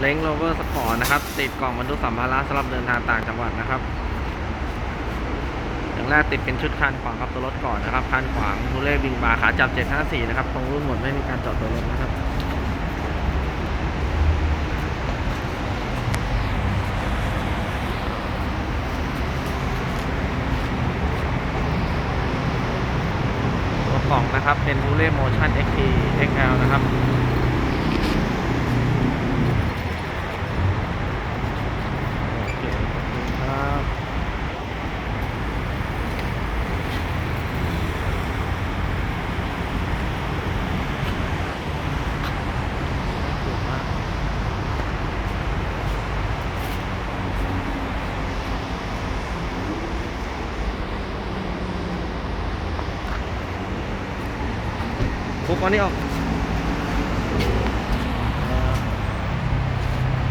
เล้งโรเวอร์สปอร์ตนะครับ ติดกล่องบรรทุกสัมภาระสำหรับเดินทางต่างจังหวัดนะครับ อย่างแรกติดเป็นชุดคานขวางครับตัวรถก่อนนะครับคานขวางทูเล่บิงบาร์ขาจับ 754 นะครับ ตรงรุ่นหมดไม่มีการเจาะตัวรถนะครับตัวกล่องนะครับเป็นทูเล่โมชั่น XT XL นะครับ 不关掉